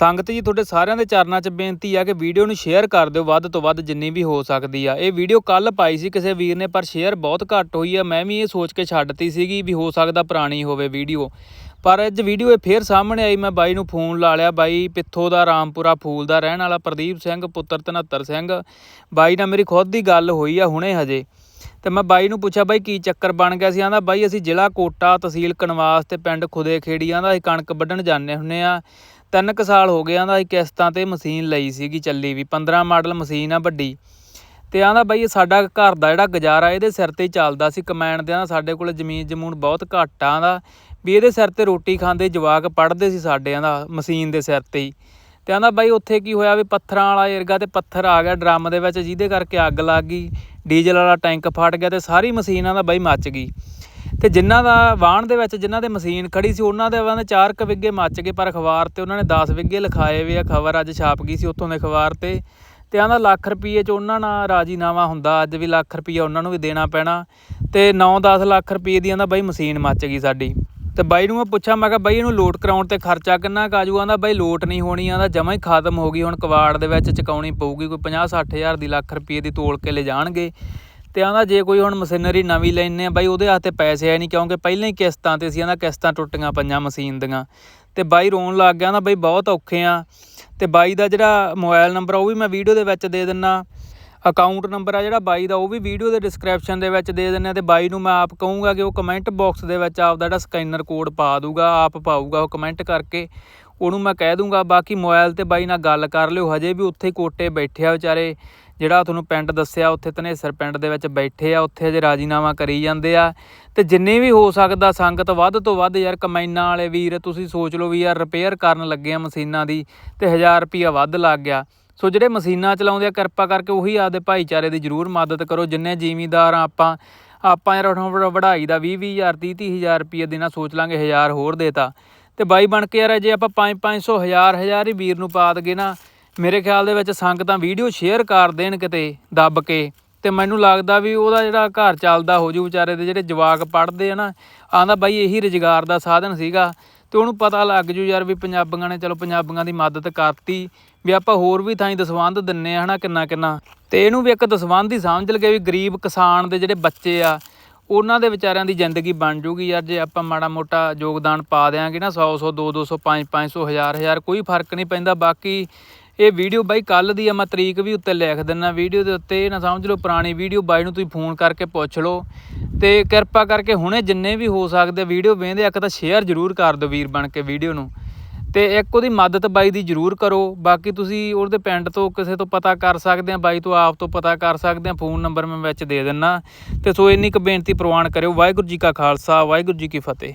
ਸੰਗਤ ਜੀ, ਤੁਹਾਡੇ ਸਾਰਿਆਂ ਦੇ ਚਰਨਾਂ 'ਚ ਬੇਨਤੀ ਆ ਕਿ ਵੀਡੀਓ ਨੂੰ ਸ਼ੇਅਰ ਕਰ ਦਿਓ, ਵੱਧ ਤੋਂ ਵੱਧ ਜਿੰਨੀ ਵੀ ਹੋ ਸਕਦੀ ਆ। ਇਹ ਵੀਡੀਓ ਕੱਲ ਪਾਈ ਸੀ ਕਿਸੇ ਵੀਰ ਨੇ, ਪਰ ਸ਼ੇਅਰ ਬਹੁਤ ਘੱਟ ਹੋਈ ਆ। ਮੈਂ ਵੀ ਇਹ ਸੋਚ ਕੇ ਛੱਡਤੀ ਸੀਗੀ ਵੀ ਹੋ ਸਕਦਾ ਪੁਰਾਣੀ ਹੋਵੇ ਵੀਡੀਓ। ਪਰ ਅੱਜ ਵੀਡੀਓ ਇਹ ਫੇਰ ਸਾਹਮਣੇ ਆਈ। ਮੈਂ ਬਾਈ ਨੂੰ ਫੋਨ ਲਾ ਲਿਆ, ਬਾਈ ਪਿੱਥੋ ਦਾ, ਰਾਮਪੁਰਾ ਫੂਲ ਦਾ ਰਹਿਣ ਵਾਲਾ ਪ੍ਰਦੀਪ ਸਿੰਘ, ਪੁੱਤਰ 73 ਸਿੰਘ। ਬਾਈ ਨਾਲ ਮੇਰੀ ਖੁਦ ਦੀ ਗੱਲ ਹੋਈ ਆ ਹੁਣੇ ਹਜੇ। ਤੇ ਮੈਂ ਬਾਈ ਨੂੰ ਪੁੱਛਿਆ, ਬਾਈ ਕੀ ਚੱਕਰ ਬਣ ਗਿਆ ਸੀ? ਆਂਦਾ ਬਾਈ ਅਸੀਂ ਜ਼ਿਲ੍ਹਾ ਕੋਟਾ ਤਹਿਸੀਲ ਕਨਵਾਸ ਤੇ ਪਿੰਡ ਖੁਦੇ ਖੇੜੀ ਆਂਦਾ ਅਸੀਂ ਕਣਕ ਵੱਢਣ ਜਾਂਦੇ ਹੁੰਨੇ ਆ। ਤਿੰਨ ਕੁ ਸਾਲ ਹੋ ਗਏ ਆਂਦਾ ਅਸੀਂ ਕਿਸ਼ਤਾਂ ਤੇ ਮਸ਼ੀਨ ਲਈ ਸੀਗੀ ਚੱਲੀ ਵੀ 15 ਮਾਡਲ ਮਸ਼ੀਨ ਆ ਵੱਡੀ। ਤੇ ਆਂਦਾ ਬਾਈ ਸਾਡਾ ਘਰ ਦਾ ਜਿਹੜਾ ਗੁਜ਼ਾਰਾ, ਇਹਦੇ ਸਿਰ ਤੇ ਹੀ ਚੱਲਦਾ ਸੀ ਕਮੈਣ ਦੇ ਆਂਦਾ ਸਾਡੇ ਕੋਲ ਜ਼ਮੀਨ ਜਮੂਨ ਬਹੁਤ ਘੱਟ ਆਂਦਾ ਵੀ ਇਹਦੇ ਸਿਰ ਤੇ ਰੋਟੀ ਖਾਂਦੇ ਜਵਾਕ ਪੜਦੇ ਸੀ ਸਾਡੇ ਆਂਦਾ ਮਸ਼ੀਨ ਦੇ ਸਿਰ ਤੇ ਹੀ। ਤੇ ਆਂਦਾ ਬਾਈ ਉੱਥੇ ਕੀ ਹੋਇਆ ਵੀ ਪੱਥਰਾਂ ਵਾਲਾ ਏਰਗਾ ਤੇ ਪੱਥਰ ਆ ਗਿਆ ਡਰਮ ਦੇ ਵਿੱਚ, ਜਿਹਦੇ ਕਰਕੇ ਅੱਗ ਲੱਗ ਗਈ, ਡੀਜ਼ਲ ਵਾਲਾ ਟੈਂਕ ਫਟ ਗਿਆ ਤੇ ਸਾਰੀ ਮਸ਼ੀਨਾਂ ਦਾ ਬਾਈ ਮੱਚ ਗਈ। ਤੇ ਜਿਨ੍ਹਾਂ ਦਾ ਵਾਹਣ ਦੇ ਵਿੱਚ ਜਿਨ੍ਹਾਂ ਦੇ ਮਸ਼ੀਨ ਖੜੀ ਸੀ, ਉਹਨਾਂ ਦੇ ਵਾਹਣ 4 ਕੁ ਵਿੱਗੇ ਮੱਚ ਗਏ, ਪਰ ਅਖਬਾਰ ਤੇ ਉਹਨਾਂ ਨੇ 10 ਵਿੱਗੇ ਲਿਖਾਏ ਵੇ ਆ, ਖਬਰ ਅੱਜ ਛਾਪ ਗਈ ਸੀ ਉੱਥੋਂ ਦੇ ਅਖਬਾਰ ਤੇ। ਤੇ ਆਂਦਾ ਲੱਖ ਰੁਪਏ ਚ ਉਹਨਾਂ ਨਾਲ ਰਾਜੀਨਾਮਾ ਹੁੰਦਾ, ਅੱਜ ਵੀ ਲੱਖ ਰੁਪਈਆ ਉਹਨਾਂ ਨੂੰ ਵੀ ਦੇਣਾ ਪੈਣਾ। ਤੇ 9-10 ਲੱਖ ਰੁਪਏ ਦੀ ਆਂਦਾ ਬਾਈ ਮਸ਼ੀਨ ਮੱਚ ਗਈ ਸਾਡੀ। ਤੇ ਬਾਈ ਨੂੰ ਮੈਂ ਪੁੱਛਿਆ, ਮੈਂ ਕਿਹਾ ਬਾਈ ਇਹਨੂੰ ਲੋਟ ਕਰਾਉਣ ਤੇ ਖਰਚਾ ਕਿੰਨਾ ਕੁ ਆਜੂ ਆਂਦਾ ਬਾਈ ਲੋਟ ਨਹੀਂ ਹੋਣੀ ਆਂਦਾ ਜਮਾ ਹੀ ਖਤਮ ਹੋ ਗਈ, ਹੁਣ ਕਵਾੜ ਦੇ ਵਿੱਚ ਚੁਕਾਉਣੀ ਪਊਗੀ, ਕੋਈ 50-60 ਹਜ਼ਾਰ ਦੀ ਲੱਖ ਰੁਪਏ ਦੀ ਤੋਲ ਕੇ ਲੈ ਜਾਣਗੇ ਤੇ ਆਂਦਾ ਜੇ ਕੋਈ ਹੁਣ ਮਸ਼ੀਨਰੀ ਨਵੀਂ ਲੈਣੇ ਆ ਬਾਈ ਉਹਦੇ ਹੱਥੇ ਪੈਸੇ ਹੈ ਨਹੀਂ ਕਿਉਂਕਿ ਪਹਿਲਾਂ ਹੀ ਕਿਸ਼ਤਾਂ ਤੇ ਸੀ ਆਂਦਾ ਕਿਸ਼ਤਾਂ ਟੁੱਟੀਆਂ ਪਈਆਂ ਮਸ਼ੀਨ ਦੀਆਂ। ਤੇ ਬਾਈ ਰੋਣ ਲੱਗ ਗਿਆ ਆਂਦਾ ਬਾਈ ਬਹੁਤ ਔਖੇ ਆ। ਤੇ ਬਾਈ ਦਾ ਜਿਹੜਾ ਮੋਬਾਈਲ ਨੰਬਰ ਆ, ਉਹ ਵੀ ਮੈਂ ਵੀਡੀਓ ਦੇ ਵਿੱਚ ਦੇ ਦਿੰਨਾ ਅਕਾਊਂਟ ਨੰਬਰ ਆ ਜਿਹੜਾ ਬਾਈ ਦਾ, ਉਹ ਵੀ ਵੀਡੀਓ ਦੇ ਡਿਸਕ੍ਰਿਪਸ਼ਨ ਦੇ ਵਿੱਚ ਦੇ ਦਿੰਨੇ ਆ ਤੇ ਬਾਈ ਨੂੰ ਮੈਂ ਆਪ ਕਹੂੰਗਾ ਕਿ ਉਹ ਕਮੈਂਟ ਬਾਕਸ ਦੇ ਵਿੱਚ ਆਪ ਦਾ ਜਿਹੜਾ ਸਕੈਨਰ ਕੋਡ ਪਾ ਦੂਗਾ, ਆਪ ਪਾਊਗਾ ਉਹ ਕਮੈਂਟ ਕਰਕੇ। ਉਹਨੂੰ ਮੈਂ ਕਹਿ ਦੂੰਗਾ, ਬਾਕੀ ਮੋਬਾਈਲ ਤੇ ਬਾਈ ਨਾਲ ਗੱਲ ਕਰ ਲਿਓ, ਹਜੇ ਵੀ ਉੱਥੇ ਕੋਟੇ ਬੈਠੇ ਆ ਵਿਚਾਰੇ। ਜਿਹੜਾ ਤੁਹਾਨੂੰ ਪਿੰਡ ਦੱਸਿਆ, ਉੱਥੇ ਧਨੇਸਰ ਪਿੰਡ ਦੇ ਵਿੱਚ ਬੈਠੇ ਆ, ਉੱਥੇ ਹਜੇ ਰਾਜੀਨਾਮਾ ਕਰੀ ਜਾਂਦੇ ਆ। ਤੇ ਜਿੰਨੇ ਵੀ ਹੋ ਸਕਦਾ ਸੰਗਤ, ਵੱਧ ਤੋਂ ਵੱਧ ਯਾਰ ਕਮੈਨਾਂ ਵਾਲੇ ਵੀਰ, ਤੁਸੀਂ ਸੋਚ ਲਓ ਵੀ ਯਾਰ ਰਿਪੇਅਰ ਕਰਨ ਲੱਗੇ ਆ ਮਸ਼ੀਨਾਂ ਦੀ, ਤੇ 1000 ਰੁਪਿਆ ਵੱਧ ਲੱਗ ਗਿਆ। ਸੋ ਜਿਹੜੇ ਮਸ਼ੀਨਾਂ ਚਲਾਉਂਦੇ ਆ, ਕਿਰਪਾ ਕਰਕੇ ਉਹੀ ਆਪਦੇ ਭਾਈਚਾਰੇ ਦੀ ਜ਼ਰੂਰ ਮਦਦ ਕਰੋ। ਜਿੰਨੇ ਜ਼ਿਮੀਂਦਾਰ ਆ ਆਪਾਂ ਆਪਾਂ ਯਾਰ ਹੁਣ ਵਢਾਈ ਦਾ 20 20000 30 30000 ਰੁਪਏ ਦੇਣਾ ਸੋਚ ਲਾਂਗੇ 1000 ਹੋਰ ਦੇਤਾ ਤੇ। ਬਾਈ ਬਣ ਕੇ ਯਾਰ ਜੇ ਆਪਾਂ 5 500 1000 1000 ਹੀ ਵੀਰ ਨੂੰ ਪਾ ਦਗੇ ਨਾ। ਮੇਰੇ ਖਿਆਲ ਦੇ ਵਿੱਚ ਸੰਗਤਾਂ ਵੀਡੀਓ ਸ਼ੇਅਰ ਕਰ ਦੇਣ ਕਿਤੇ, ਦੱਬ ਕੇ। ਤੇ ਮੈਨੂੰ ਲੱਗਦਾ ਵੀ ਉਹਦਾ ਜਿਹੜਾ ਘਰ ਚੱਲਦਾ ਹੋ ਜੂ ਵਿਚਾਰੇ ਦੇ ਜਿਹੜੇ ਜਵਾਕ ਪੜਦੇ ਆ ਨਾ ਆਂਦਾ ਬਾਈ ਇਹੀ ਰੁਜ਼ਗਾਰ ਦਾ ਸਾਧਨ ਸੀਗਾ। ਤੇ ਉਹਨੂੰ ਪਤਾ ਲੱਗ ਜੂ ਯਾਰ ਵੀ ਪੰਜਾਬੀਆਂ ਨੇ ਚਲੋ ਪੰਜਾਬੀਆਂ ਦੀ ਮਦਦ ਕਰਤੀ, ਵੀ ਆਪਾਂ ਹੋਰ ਵੀ ਥਾਈਂ ਦਸਵੰਧ ਦਿੰਨੇ ਆ ਹਨਾ ਕਿੰਨਾ ਕਿੰਨਾ। ਤੇ ਇਹਨੂੰ ਵੀ ਇੱਕ ਦਸਵੰਧ ਹੀ ਸਮਝ ਲਗੇ ਵੀ ਗਰੀਬ ਕਿਸਾਨ ਦੇ ਜਿਹੜੇ ਬੱਚੇ ਆ, ਉਹਨਾਂ ਦੇ ਵਿਚਾਰਿਆਂ ਦੀ ਜ਼ਿੰਦਗੀ ਬਣ ਜੂਗੀ ਯਾਰ, ਜੇ ਆਪਾਂ ਮਾੜਾ ਮੋਟਾ ਯੋਗਦਾਨ ਪਾ ਦੇਾਂਗੇ ਨਾ 100 100 200 200 5 500 1000 1000 ਕੋਈ ਫ਼ਰਕ ਨਹੀਂ ਪੈਂਦਾ, ਬਾਕੀ ਇਹ ਵੀਡੀਓ ਬਾਈ ਕੱਲ ਦੀ ਆ, ਮੈਂ ਤਰੀਕ ਵੀ ਉੱਤੇ ਲਿਖ ਦਿੰਨਾ ਵੀਡੀਓ ਦੇ ਉੱਤੇ, ਇਹ ਨਾ ਸਮਝ ਲਓ ਪੁਰਾਣੀ ਵੀਡੀਓ ਬਾਈ ਨੂੰ ਤੁਸੀਂ ਫੋਨ ਕਰਕੇ ਪੁੱਛ ਲਓ। ਤੇ ਕਿਰਪਾ ਕਰਕੇ ਹੁਣੇ ਜਿੰਨੇ ਵੀ ਹੋ ਸਕਦੇ ਵੀਡੀਓ ਵੇਂਦੇ ਇੱਕ ਤਾਂ ਸ਼ੇਅਰ ਜ਼ਰੂਰ ਕਰ ਦਿਓ ਵੀਰ ਬਣ ਕੇ ਵੀਡੀਓ ਨੂੰ। ਤੇ ਇੱਕ ਉਹਦੀ ਮਦਦ ਬਾਈ ਦੀ ਜ਼ਰੂਰ ਕਰੋ। ਬਾਕੀ ਤੁਸੀਂ ਉਹਦੇ ਪਿੰਡ ਤੋਂ ਕਿਸੇ ਤੋਂ ਪਤਾ ਕਰ ਸਕਦੇ ਆ, ਬਾਈ ਤੋਂ ਆਪ ਤੋਂ ਪਤਾ ਕਰ ਸਕਦੇ ਆ, ਫੋਨ ਨੰਬਰ ਮੈਂ ਵਿੱਚ ਦੇ ਦਿੰਨਾ। ਤੇ ਸੋ ਇੰਨੀ ਕੁ ਬੇਨਤੀ ਪ੍ਰਵਾਨ ਕਰਿਓ। ਵਾਹਿਗੁਰੂ ਜੀ ਕਾ ਖਾਲਸਾ, ਵਾਹਿਗੁਰੂ ਜੀ ਕੀ ਫਤਿਹ।